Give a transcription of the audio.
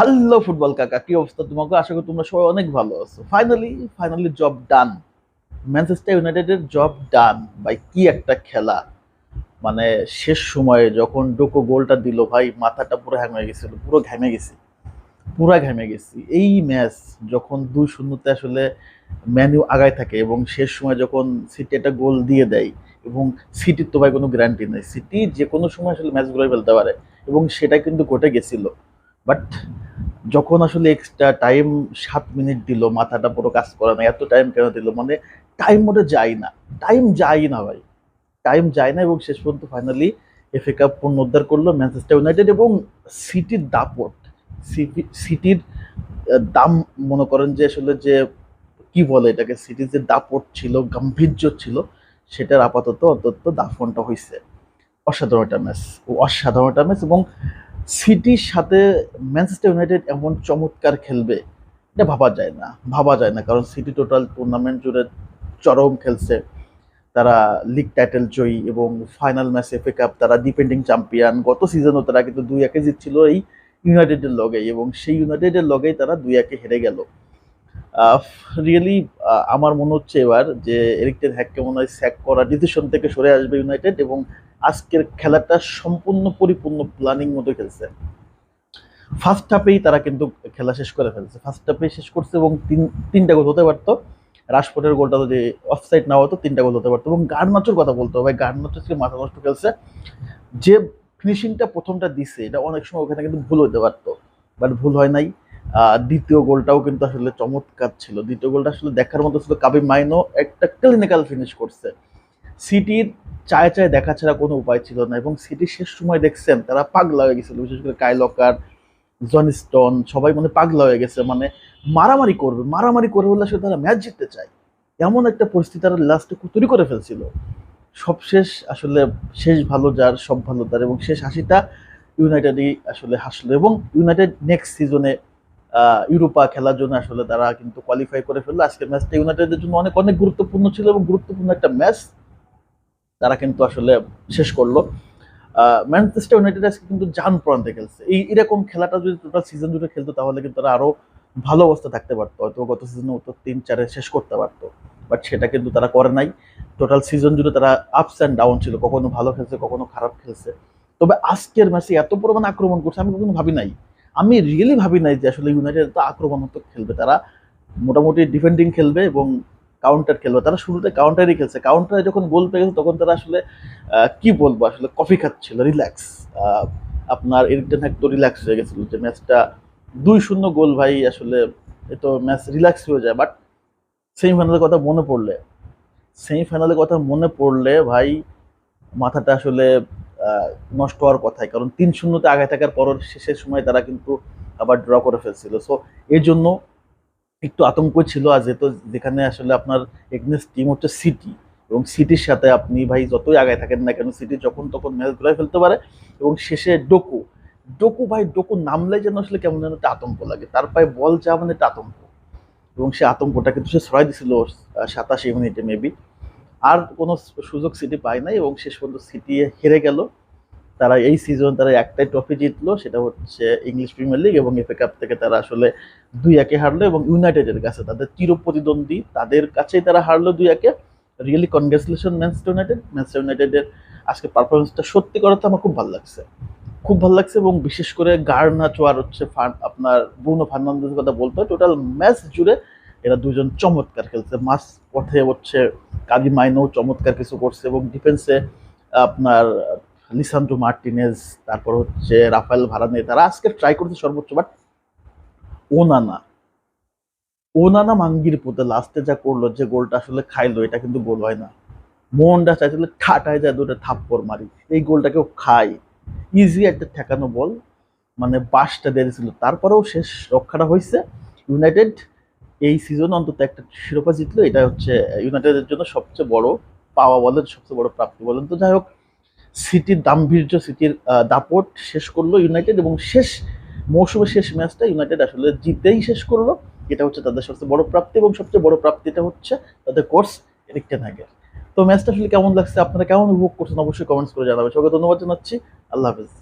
Hello football কাকা, কি অবস্থা তোমাকে? আশা করি তোমরা সবাই অনেক ভালো আছো। Finally finally job done Manchester ইউনাইটেডের জব ডান ভাই, কি একটা খেলা। মানে শেষ সময়ে যখন ডোকো গোলটা দিল, ভাই, মাথাটা পুরো হয়ে গেছিল, পুরো ঘেমে গেছি। পুরো ঘেমে গেছি। এই ম্যাচ যখন দুই শূন্যতে আসলে ম্যানইউ আগায় থাকে এবং শেষ সময় যখন সিটি একটা গোল দিয়ে দেয় এবং সিটির তো ভাই কোনো গ্যারান্টি নেই। সিটি যে কোনো সময় আসলে ম্যাচগুলো ফেলতে পারে এবং সেটা কিন্তু ঘটে গেছিল। বাট যখন আসলে এক্সট্রা টাইম সাত মিনিট দিল, মাথাটা পুরো কাজ করে না, এত টাইম কেন দিল? মানে টাইম মোটে যায় না। টাইম যায় না ভাই। টাইম যায় না এবং শেষ পর্যন্ত ফাইনালি এফএ কাপ পুনরুদ্ধার করল ম্যানচেস্টার ইউনাইটেড এবং সিটির দাপট। সিটি সিটির দাম মনে করেন যে আসলে যে কি বলে এটাকে? সিটির যে দাপট ছিল, গাম্ভীর্য ছিল, সেটার আপাতত অন্তত দাফনটা হয়েছে অসাধারণ একটা ম্যাচ অসাধারণ একটা ম্যাচ এবং সিটির সাথে ম্যানচেস্টার ইউনাইটেড এমন চমৎকার খেলবে? এটা ভাবা যায় না, ভাবা যায় না। কারণ সিটি টোটাল টুর্নামেন্ট জুড়ে চরম খেলছে। তারা লিগ টাইটেল জয়ী এবং ফাইনাল ম্যাচ এফএ কাপ তারা ডিপেন্ডিং চ্যাম্পিয়ন গত সিজনও তারা কিন্তু দুই একে জিতছিল এই ইউনাইটেডের লগেই এবং সেই ইউনাইটেডের লগেই তারা দুই একে হেরে গেল। রিয়েলি আমার মনে হচ্ছে এবার যে এরিকটেন হ্যাককে মনে হয় স্যাক করা ডিসিশন থেকে সরে আসবে ইউনাইটেড এবং আজকের খেলাটা সম্পূর্ণ পরিপূর্ণ প্ল্যানিং মতো খেলছে। ফার্স্ট হাফেই তারা কিন্তু খেলা শেষ করে ফেলছে। ফার্স্ট হাফে শেষ করছে এবং তিন, তিনটা গোল হতে পারতো। রাশফোর্টের গোলটা যদি অফসাইড না হতো, তিনটা গোল হতে পারতো। এবং গার্নাচোর কথা বলতে হবে গার্নাচোকে মাথা নষ্ট খেলছে। যে ফিনিশিংটা প্রথমটা দিছে, এটা অনেক সময় ওখানে কিন্তু ভুল হতে পারতো। বাট ভুল হয় নাই। দ্বিতীয় গোলটাও কিন্তু আসলে চমৎকার ছিল। দ্বিতীয় গোলটা আসলে দেখার মতো ছিল কাবি মাইনো একটা ক্লিনিক্যাল ফিনিশ করছে। সিটির চায় চায় দেখা ছাড়া কোনো উপায় ছিল না এবং সিটি শেষ সময় দেখছেন, তারা পাগলা হয়ে গেছিল, বিশেষ করে কাইলকার জন স্টোন, সবাই মানে পাগলা হয়ে গেছে মানে মারামারি করবে, মারামারি করে বলে আসলে তারা ম্যাচ জিততে চায়। এমন একটা পরিস্থিতি তারা লাস্টে তৈরি করে ফেলছিল। সবশেষ আসলে শেষ ভালো যার, সব ভালো তার এবং শেষ হাসিটা ইউনাইটেডই আসলে হাসলো এবং ইউনাইটেড নেক্সট সিজনে ইউরোপা খেলার জন্য আসলে তারা কিন্তু কোয়ালিফাই করে ফেলল। আজকের ম্যাচটা ইউনাইটেডের জন্য অনেক অনেক গুরুত্বপূর্ণ ছিল এবং গুরুত্বপূর্ণ একটা ম্যাচ তারা কিন্তু আসলে শেষ করল। ম্যানচেস্টার ইউনাইটেড আজকে কিন্তু জান প্রান্তে খেলছে। এই এরকম খেলাটা যদি টোটাল সিজন জুড়ে খেলতো, তাহলে কিন্তু তারা আরও ভালো অবস্থা থাকতে পারতো। হয়তো গত সিজনে তো তিন, চারে শেষ করতে পারতো। বাট সেটা কিন্তু তারা করে নাই। টোটাল সিজন জুড়ে তারা আপস অ্যান্ড ডাউন ছিল। কখনো ভালো খেলছে, কখনো খারাপ খেলছে। তবে আজকের ম্যাচে এত পরিমাণ আক্রমণ করছে, আমি কখনো ভাবি নাই। আমি রিয়েলি ভাবি নাই যে আসলে ইউনাইটেড এত আক্রমণাত্মক খেলবে। তারা মোটামুটি ডিফেন্ডিং খেলবে এবং কাউন্টার খেলবে। তারা শুরুতে কাউন্টারই খেলছে। কাউন্টারে যখন গোল পেয়ে গেছে, তখন তারা আসলে কি বলব? আসলে কফি খাচ্ছিল রিল্যাক্স আপনার এরিকটেন হ্যাক রিল্যাক্স হয়ে গেছিল যে ম্যাচটা দুই শূন্য গোল ভাই, আসলে এ তো ম্যাচ রিল্যাক্স হয়ে যায়। বাট সেমিফাইনালের কথা মনে পড়লে সেমিফাইনালের কথা মনে পড়লে ভাই, মাথাটা আসলে নষ্ট হওয়ার কথাই। কারণ তিন শূন্যতে আগে থাকার পর শেষের সময় তারা কিন্তু আবার ড্র করে ফেলছিল। সো এই জন্য একটু আতঙ্ক ছিল আর যেহেতু যেখানে আসলে আপনার এগনেস্ট টিম হচ্ছে সিটি এবং সিটির সাথে আপনি ভাই যতই আগায় থাকেন না কেন সিটি যখন তখন ম্যাচ ঘুরে ফেলতে পারে এবং শেষে ডোকু ডোকু ভাই ডোকু নামলে যেন আসলে কেমন যেন একটা আতঙ্ক লাগে। তার পায়ে বল যা মানে একটা আতঙ্ক। এবং সে আতঙ্কটা কিন্তু সে ছড়াই দিছিল সাতাশি মিনিটে মেবি আর কোনো সুযোগ সিটি পায় নাই এবং শেষ পর্যন্ত সিটি হেরে গেল। তারা এই সিজন তারা একটাই ট্রফি জিতলো, সেটা হচ্ছে ইংলিশ প্রিমিয়ার লিগ এবং এফএ কাপ থেকে তারা আসলে দুই একে হারলো এবং ইউনাইটেডের কাছে তাদের চির প্রতিদ্বন্দ্বী তাদের কাছেই তারা হারলো দুই একে। Really congratulation Manchester United Manchester ইউনাইটেডের আজকে পারফরমেন্সটা সত্যি করাতে আমার খুব ভালো লাগছে। খুব ভালো লাগছে এবং বিশেষ করে গার্নাচো আর হচ্ছে আপনার ব্রুনো ফার্নান্দেজের কথা বলতে হয় টোটাল ম্যাচ জুড়ে এরা দুজন চমৎকার খেলছে। মাস পথে হচ্ছে কাদি মাইনও চমৎকার কিছু করছে এবং ডিফেন্সে আপনার লিসান্ড্রো মার্টিনেজ, তারপর হচ্ছে রাফায়েল ভারানে, তারা আজকে ট্রাই করছে সর্বোচ্চ বাট ওনানা ওনানা মাঙ্গির পুতে লাস্টে যা করল, যে গোলটা আসলে খাইলো, এটা কিন্তু গোল হয় না। মনটা চাইছিল ঠাটায় যায় দুটো থাপ্পড় মারি। এই গোলটাকেও খাই। ইজি একটা ঠেকানো বল মানে বাসটা দেরিছিল তারপরেও শেষ রক্ষাটা হয়েছে ইউনাইটেড এই সিজন অন্তত একটা শিরোপা জিতলো, এটা হচ্ছে ইউনাইটেডের জন্য সবচেয়ে বড় পাওয়া বলেন সবচেয়ে বড় প্রাপ্তি বলেন। তো যাই হোক সিটির দাম্ভীর্য সিটির দাপট শেষ করল ইউনাইটেড এবং শেষ, মৌসুমের শেষ ম্যাচটা ইউনাইটেড আসলে জিতেই শেষ করল। এটা হচ্ছে তাদের সবচেয়ে বড় প্রাপ্তি এবং সবচেয়ে বড় প্রাপ্তিটা হচ্ছে তাদের কোর্স এরিকটেন হ্যাগের তো ম্যাচটা আসলে কেমন লাগছে? আপনারা কেমন উপভোগ করছেন? অবশ্যই কমেন্টস করে জানাবেন। সবাইকে ধন্যবাদ জানাচ্ছি। আল্লাহ হাফেজ।